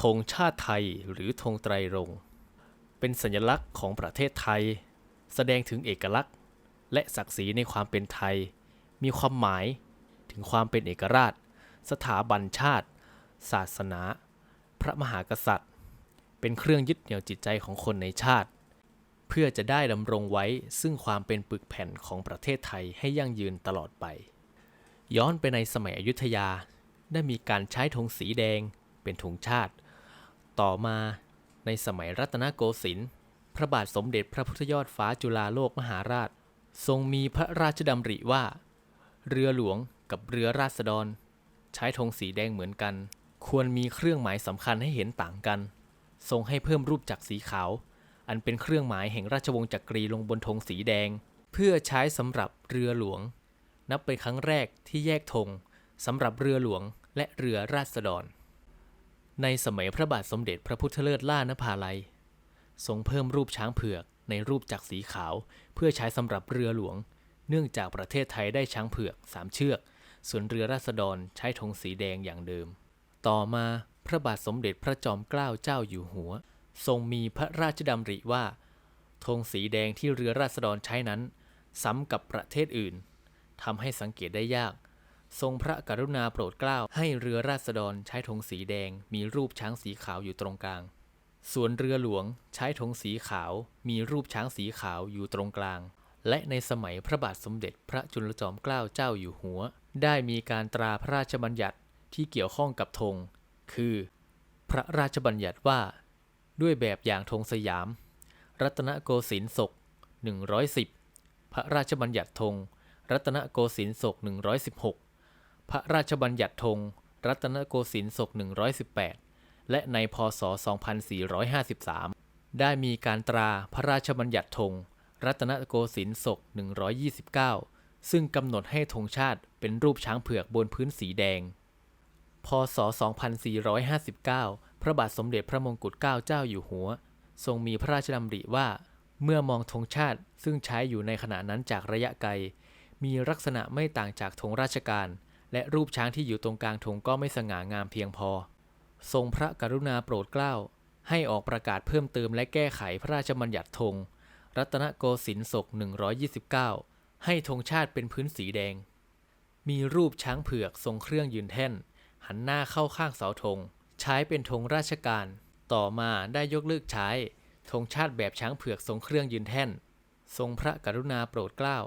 ธงชาติไทยหรือธงไตรรงค์เป็นสัญลักษณ์ของประเทศไทย แสดงถึงเอกลักษณ์ และศักดิ์ศรีในความเป็นไทย มีความหมายถึงความเป็นเอกราช สถาบันชาติ ศาสนา พระมหากษัตริย์ เป็นเครื่องยึดเหนี่ยวจิตใจของคนในชาติ เพื่อจะได้ดำรงไว้ซึ่งความเป็นปึกแผ่นของประเทศไทยให้ยั่งยืนตลอดไป ย้อนไปในสมัยอยุธยาได้มีการใช้ธงสีแดงเป็นธงชาติ ต่อมาในสมัยรัตนโกสินทร์พระบาทสมเด็จพระพุทธยอดฟ้าจุฬาโลกมหาราช ทรงมีพระราชดำริว่า เรือหลวงกับเรือราษฎร ใช้ธงสีแดงเหมือนกัน ควรมีเครื่องหมายสำคัญให้เห็นต่างกัน ทรงให้เพิ่มรูปจักรสีขาว อันเป็นเครื่องหมายแห่งราชวงศ์จักรีลงบนธงสีแดง เพื่อใช้สำหรับเรือหลวง นับเป็นครั้งแรกที่แยกธงสำหรับเรือหลวงและเรือราษฎร ในสมัยพระบาทสมเด็จพระพุทธเลิศล่านภาลัย ทรงเพิ่มรูปช้างเผือกในรูปจักรสีขาว เพื่อใช้สำหรับเรือหลวง เนื่องจากประเทศไทยได้ช้างเผือกสามเชือก ส่วนเรือราษฎรใช้ธงสีแดงอย่างเดิม ต่อมาพระบาทสมเด็จพระจอมเกล้าเจ้าอยู่หัว ทรงมีพระราชดำริว่าธงสีแดงที่เรือราษฎรใช้นั้น ซ้ำกับประเทศอื่นทำให้สังเกตได้ยาก ทรงพระกรุณาโปรดเกล้าให้เรือราษฎรใช้ธงสีแดง มีรูปช้างสีขาวอยู่ตรงกลาง ส่วนเรือหลวงใช้ธงสีขาว มีรูปช้างสีขาวอยู่ตรงกลาง และในสมัยพระบาทสมเด็จพระจุลจอมเกล้าเจ้าอยู่หัว ได้มีการตราพระราชบัญญัติที่เกี่ยวข้องกับธง คือ พระราชบัญญัติว่า ด้วยแบบอย่างธงสยาม รัตนโกสินทร์ศก 110 พระราชบัญญัติธง รัตนโกสินทร์ศก 116 พระราชบัญญัติธง รัตนโกสินทร์ศก 118 และในพศ 2453 ได้มีการตราพระราชบัญญัติธง รัตนโกสินทร์ศก 129 ซึ่งกำหนดให้ธงชาติเป็นรูปช้างเผือกบนพื้นสีแดง พศ 2459 พระบาทสมเด็จพระมงกุฎเกล้าเจ้าอยู่หัว ทรงมีพระราชดำริว่า เมื่อมองธงชาติซึ่งใช้อยู่ในขณะนั้นจากระยะไกล มีลักษณะไม่ต่างจากธงราชการ และรูปช้างที่อยู่ตรงกลางธงก็ไม่สง่างามเพียงพอ ทรงพระกรุณาโปรดเกล้า ให้ออกประกาศเพิ่มเติมและแก้ไขพระราชบัญญัติธง รัตนโกสินทร์ศก 129 ให้ธงชาติเป็นพื้นสีแดง มีรูปช้างเผือกทรงเครื่องยืนแท่น หันหน้าเข้าข้างเสาธง ใช้เป็นธงราชการ ต่อมาได้ยกเลิกใช้ธงชาติแบบช้างเผือกทรงเครื่องยืนแท่น ทรงพระกรุณาโปรดเกล้า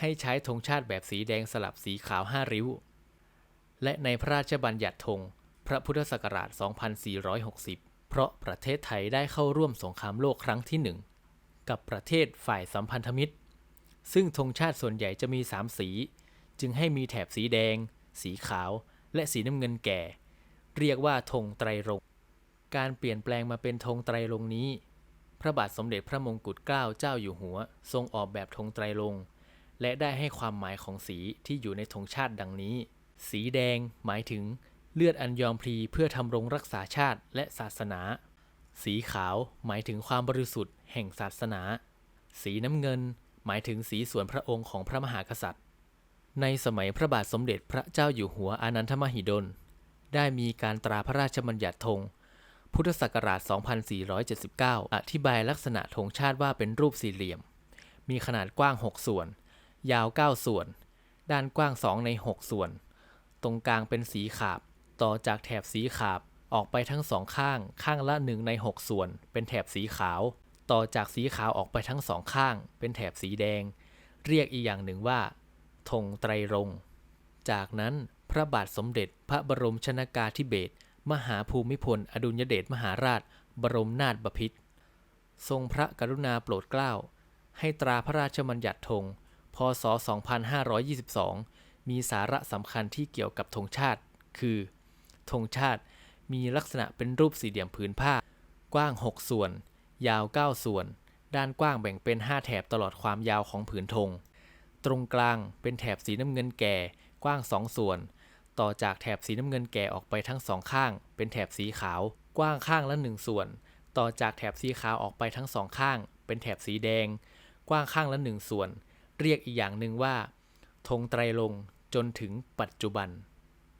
ให้ใช้ธงชาติแบบสีแดงสลับสีขาวห้าริ้ว และในพระราชบัญญัติธง พระพุทธศักราช 2460 เพราะประเทศไทยได้เข้าร่วมสงครามโลกครั้งที่หนึ่งกับประเทศฝ่ายสัมพันธมิตร ซึ่งธงชาติส่วนใหญ่จะมีสามสี จึงให้มีแถบสีแดง สีขาว และสีน้ำเงินแก่ เรียกว่าธงไตรรงค์การเปลี่ยนแปลงมาเป็นธงไตรรงค์นี้ พระบาทสมเด็จพระมงกุฎเกล้าเจ้าอยู่หัว ทรงออกแบบธงไตรรงค์และได้ให้ความหมายของสีที่อยู่ในธงชาติดังนี้ สีแดงหมายถึงเลือดอันยอมพลีเพื่อทำรงรักษาชาติและศาสนา สีขาวหมายถึงความบริสุทธิ์แห่งศาสนา สีน้ำเงิน หมายถึงสีส่วนพระองค์ของพระมหากษัตริย์ ในสมัยพระบาทสมเด็จพระเจ้าอยู่หัวอนันทมหิดล ได้มีการตราพระราชบัญญัติธงพุทธศักราช 2479 อธิบายลักษณะธงชาติว่าเป็นรูปสี่เหลี่ยม มีขนาดกว้าง 6 ส่วน ยาว 9 ส่วน ด้านกว้าง 2 ใน 6 ส่วน ตรงกลางเป็นสีขาบ ต่อจากแถบสีขาบออกไปทั้งสองข้าง ข้างละ1ใน 6 ส่วน เป็นแถบสีขาว ต่อจากสีขาวออกไปทั้งสองข้าง เป็นแถบสีแดง เรียกอีกอย่างหนึ่งว่าธงไตรรงค์จากนั้นพระบาทสมเด็จพระบรมชนากาธิเบศรมหาภูมิพล อดุลยเดชมหาราช บรมนาถบพิตรทรงพระกรุณาโปรดเกล้า ให้ตราพระราชบัญญัติธง พศ 2522 มีสาระสำคัญที่เกี่ยวกับธงชาติ คือธงชาติมีลักษณะเป็นรูปสี่เหลี่ยมผืนผ้า กว้าง 6 ส่วน ยาว 9 ส่วน ด้านกว้างแบ่งเป็น 5 แถบตลอดความยาวของผืนธง ตรงกลางเป็นแถบสีน้ำเงินแก่ กว้าง 2 ส่วน ต่อจากแถบสีน้ำเงินแก่ออกไปทั้งสองข้าง เป็นแถบสีขาว กว้างข้างละ 1 ส่วน ต่อจากแถบสีขาวออกไปทั้งสองข้าง เป็นแถบสีแดง กว้างข้างละ 1 ส่วน เรียกอีกอย่างหนึ่งว่าธงไตรรง จนถึงปัจจุบัน